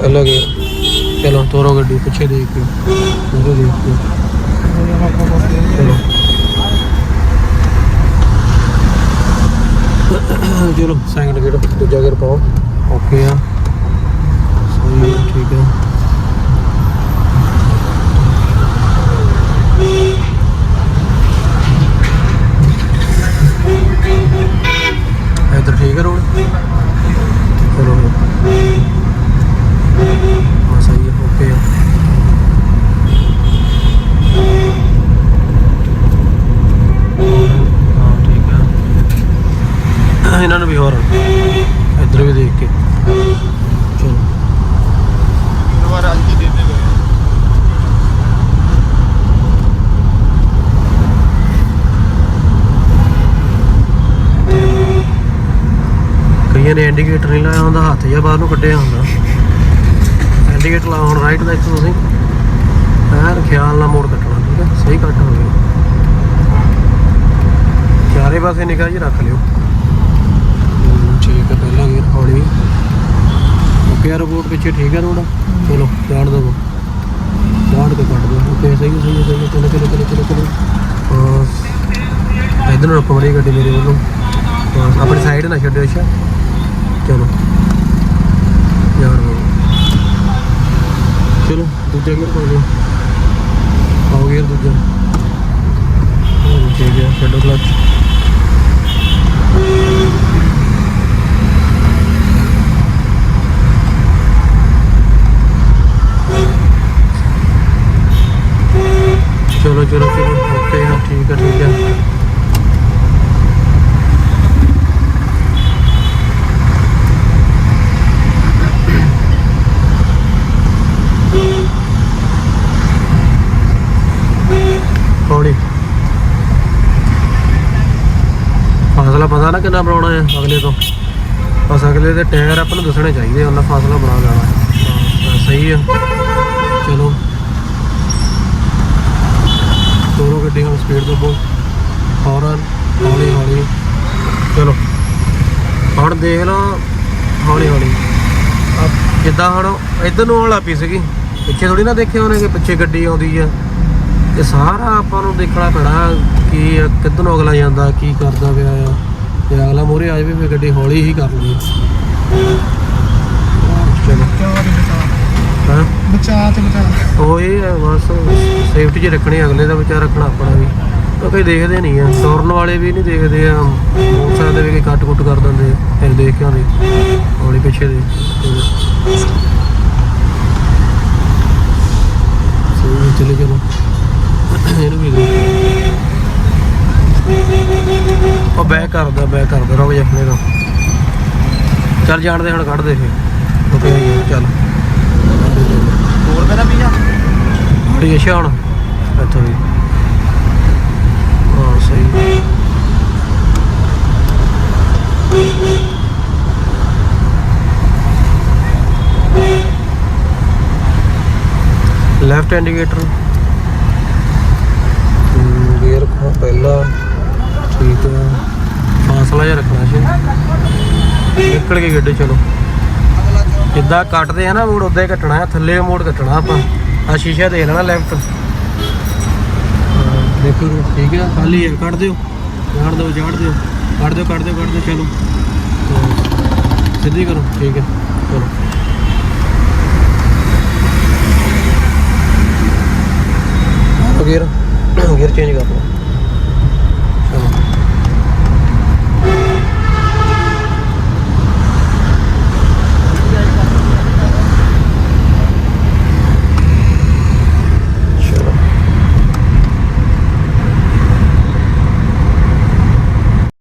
ਪਹਿਲਾ ਗਿਆ ਚਲੋ ਤੋਰੋ ਗੱਡੀ, ਪਿੱਛੇ ਦੇਖ ਕੇ। ਚਲੋ। ਚਲੋ ਸੈਕਿੰਡ ਗੇੜ ਦੂਜਾ ਗੇੜ ਪਾਓ। ਓਕੇ ਆ। ਸਹੀ ਠੀਕ ਹੈ ਇੱਧਰ ਠੀਕ ਹੈ ਰੋਡ ਚਲੋ ਹਾਂ ਸਹੀ ਹੈ ਓਕੇ ਆ ਹਾਂ ਠੀਕ ਆ ਇਹਨਾਂ ਨੂੰ ਵੀ ਹੋਰ। ਇੱਧਰ ਵੀ ਦੇਖ ਕੇ। ਚਲੋ। ਦੁਬਾਰਾ ਅੱਜ ਦੇ ਦੇ ਕਈਆਂ ਨੇ ਇੰਡੀਕੇਟਰ ਨਹੀਂ ਲਾਇਆ ਹੁੰਦਾ, ਹੱਥ ਜਾਂ ਬਾਹਰ ਨੂੰ ਕੱਢਿਆ ਹੁੰਦਾ। ਇੰਡੀਕੇਟਰ ਲਾਉਣ ਹੁਣ ਰਾਈਟ ਦਾ ਇੱਥੋਂ ਤੁਸੀਂ। ਐਨ ਖਿਆਲ ਨਾਲ ਮੋੜ ਕੱਟਣਾ, ਠੀਕ ਹੈ? ਸਹੀ ਕੱਟ ਹੋ ਚਾਰੇ ਪਾਸੇ ਨਿਗਾਹ ਜੀ ਰੱਖ ਲਿਓ ਹਮ, ਠੀਕ ਹੈ ਪਹਿਲਾ ਗੇਰ ਹੌਲੀ ਓਕੇ ਰਿਪੋਰਟ ਪਿੱਛੇ ਠੀਕ ਹੈ ਤੁਹਾਡਾ? ਚਲੋ ਜਾਣ ਦਿਓ ਜਾਣ ਕੇ ਕੱਢ ਦਿਓ ਓਕੇ ਸਹੀ ਹੈ, ਸਹੀ ਹੈ, ਸਹੀ। ਹੈ, ਚਲੋ ਚਲੋ ਚਲੋ ਚਲੋ ਚਲੋ। ਹਾਂ ਇਧਰ ਨੂੰ ਰੁਕ ਮੜੀ ਗੱਡੀ ਮੇਰੇ ਵੱਲੋਂ। ਬਸ ਆਪਣੀ ਸਾਈਡ ਨਾ ਛੱਡਿਓ ਅੱਛਾ। ਚਲੋ। ਯਾਰ ਦਿਓ ਚਲੋ ਦੂਜਾ ਗੇਅਰ ਪਾ ਲਓ। ਪਾਓ ਗੇਅਰ ਦੂਜਾ। ਹੋ ਠੀਕ ਹੈ ਛੱਡੋ ਕਲਚ ਚਲੋ ਚਲੋ ਚਲੋ ਓਕੇ ਹਾਂ ਠੀਕ ਹੈ ਠੀਕ ਹੈ ਹੌਲੀ ਫਾਸਲਾ ਪਤਾ ਨਾ ਕਿੰਨਾ ਬਣਾਉਣਾ ਹੈ ਅਗਲੇ ਤੋਂ? ਬਸ ਅਗਲੇ ਦੇ ਟਾਇਰ ਆਪਾਂ ਨੂੰ ਦੱਸਣੇ ਚਾਹੀਦੇ ਉਹਨਾਂ ਫਾਸਲਾ ਬਣਾ ਲੈਣਾ। ਸਹੀ ਆ। ਚਲੋ। ਦੋਨੋਂ ਗੱਡੀ ਹੁਣ ਸਪੀਡ ਤੋਂ ਹੌਰਨ, ਹੌਲੀ ਹੌਲੀ। ਚਲੋ। ਹੁਣ ਦੇਖ ਲਓ, ਹੌਲੀ ਹੌਲੀ। ਜਿੱਦਾਂ ਹੁਣ ਇੱਧਰ ਨੂੰ ਆਉਣ ਲੱਗ ਪਈ ਸੀਗੀ। ਪਿੱਛੇ ਥੋੜੀ ਨਾ ਦੇਖਿਆ ਉਹਨੇ ਕਿ ਪਿੱਛੇ ਗੱਡੀ ਆਉਂਦੀ ਆ। ਇਹ ਸਾਰਾ ਆਪਾਂ ਨੂੰ ਦੇਖਣਾ ਪੈਣਾ ਕਿ ਇਹ ਕਿੱਧਰ ਨੂੰ ਅਗਲਾ ਜਾਂਦਾ, ਕੀ ਕਰਦਾ ਪਿਆ ਆ। ਤੇ ਅਗਲਾ ਮੋਰੇ ਆ ਜਾਵੇ ਫਿਰ ਗੱਡੀ ਹੌਲੀ ਹੀ ਕਰ ਲਈ ਚਲੋ। ਹਾਂ? ਬਚਾ ਤੇ ਬਚਾ। ਉਹ ਇਹ ਹੈ ਬਸ ਸੇਫਟੀ 'ਚ ਰੱਖਣੀ ਅਗਲੇ ਦਾ ਵਿਚਾਰ ਰੱਖਣਾ ਆਪਣਾ ਵੀ। ਉਹ ਕੋਈ ਦੇਖਦੇ ਨਹੀਂ ਆ। ਟੁਰਨ ਵਾਲੇ ਵੀ ਨਹੀਂ ਦੇਖਦੇ ਆ। ਮੋਟਰਸਾਈਕਲ ਦੇ ਵੀ ਕੋਈ ਕੱਟ ਕੁੱਟ ਕਰ ਦਿੰਦੇ ਫਿਰ ਦੇਖ ਕੇ ਆਉਂਦੇ ਹੌਲੀ ਪਿੱਛੇ ਦੇ ਸਹੀ ਹੈ, ਚਲੇ ਚਲੋ ਇਹਨੂੰ ਵੀ ਦੇ ਉਹ ਬੈਕ ਕਰਦਾ ਬੈਕ ਕਰਦਾ ਰੁਕ ਜਾ ਚੱਲ ਜਾਣ ਦੇ, ਹੁਣ ਕੱਢ ਦੇ ਫੇ ਓਕੇ ਚੱਲ। ਹੋਰ ਮੇਰਾ ਪੀਆ ਬੜੀ ਅੱਛਾ ਹੁਣ ਇੱਥੋਂ ਵੀ ਹਾਂ, ਸਹੀ। ਲੈਫਟ ਇੰਡੀਕੇਟਰ ਜਿਹਾ ਰੱਖਣਾ ਸੀ। ਨਿਕਲ ਕੇ ਗੱਡੀ, ਚਲੋ। ਜਿੱਦਾਂ ਕੱਟਦੇ ਆ ਨਾ ਮੋੜ ਉਦਾਂ ਹੀ ਕੱਟਣਾ ਹੈ। ਥੱਲੇ ਮੋੜ ਕੱਟਣਾ ਆਪਾਂ। ਆ ਸ਼ੀਸ਼ਾ ਦੇਖ ਲੈਣਾ ਲੈਫਟ ਦੇਖੋ ਠੀਕ ਹੈ ਖਾਲੀ ਹੈ, ਕੱਢ ਦਿਓ। ਜਾੜ ਦਿਓ ਜਾੜ ਦਿਓ। ਕੱਢ ਦਿਓ ਕੱਢ ਦਿਓ ਕੱਢ ਦਿਓ, ਚਲੋ। ਸਿੱਧੀ ਕਰੋ, ਠੀਕ ਹੈ। ਚਲੋ। ਗੇਅਰ ਗੇਅਰ ਚੇਂਜ ਕਰ ਲਓ।